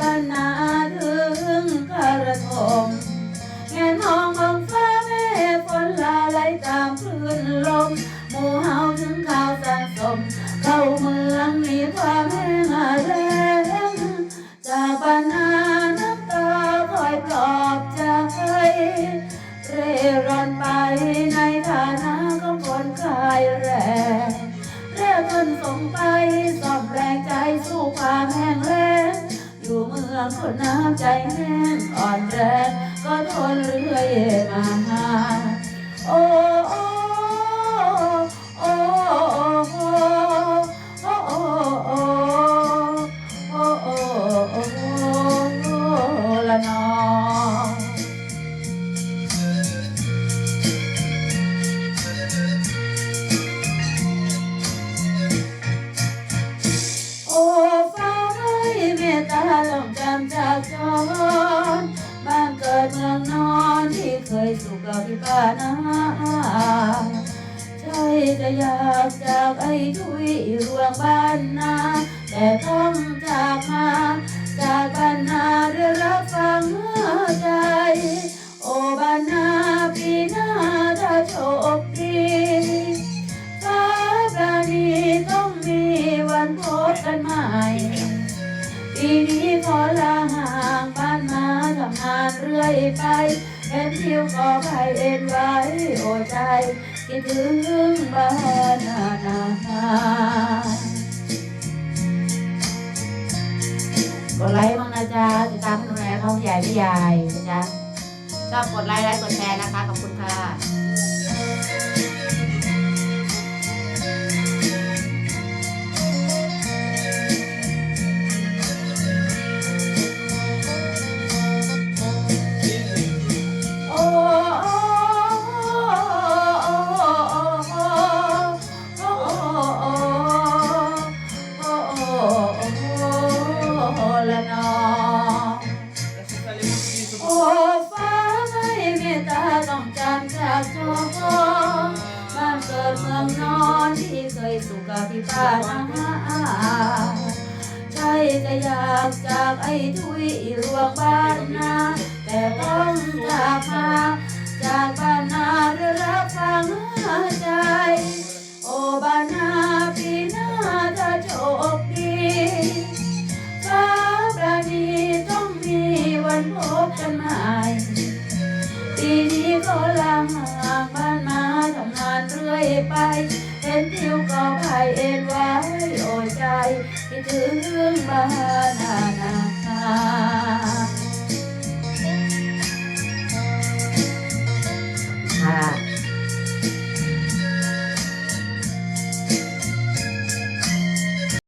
บ้านนาถึงกระทงแงนมองมองฟ้าแม่ฝนลาไหลตามคลื่นลมหมู่เฮาถึงข่าวสะสม เข้าเมืองมีความแห้งแรงจากบ้านนาน้ำตาคอยปลอบใจเร่ร่อนไปในฐานะของคนขายแร อยู่เมืองคนน้ำใจแห้งอ่อนแรงก็ทนเรื่อยมา โอ้ามจากจนบ้านเกิดเมืองนอนที่เคยสุขกับพี่ป้านาใจจะอยากจากไอ้ทุยรวงบ้านนาแต่ต้องจากมาจากบ้านนา นี้ขอลาห่างบ้านมาทำงานเรื่อยไปเห็นทิวก็ไปเอ็นไว้โอใจคิดถึงบ้านนานากดไลค์บ้างนะจ๊ะติดตามคุณแม่เขาใหญ่พี่ใหญ่นะจ๊ะชอบกดไลค์ไลค์กดแชร์นะคะ ขอบคุณค่ะ จากจบ้านเกิดเมืองนอนที่เคยสุขกับพี่ป้านาใช่จะอยากจากไอ้ทุยรวงบ้านนาแต่ต้องายเห็นทิวกองไผ่เอ็นไว้โอยใจคิดถึงมา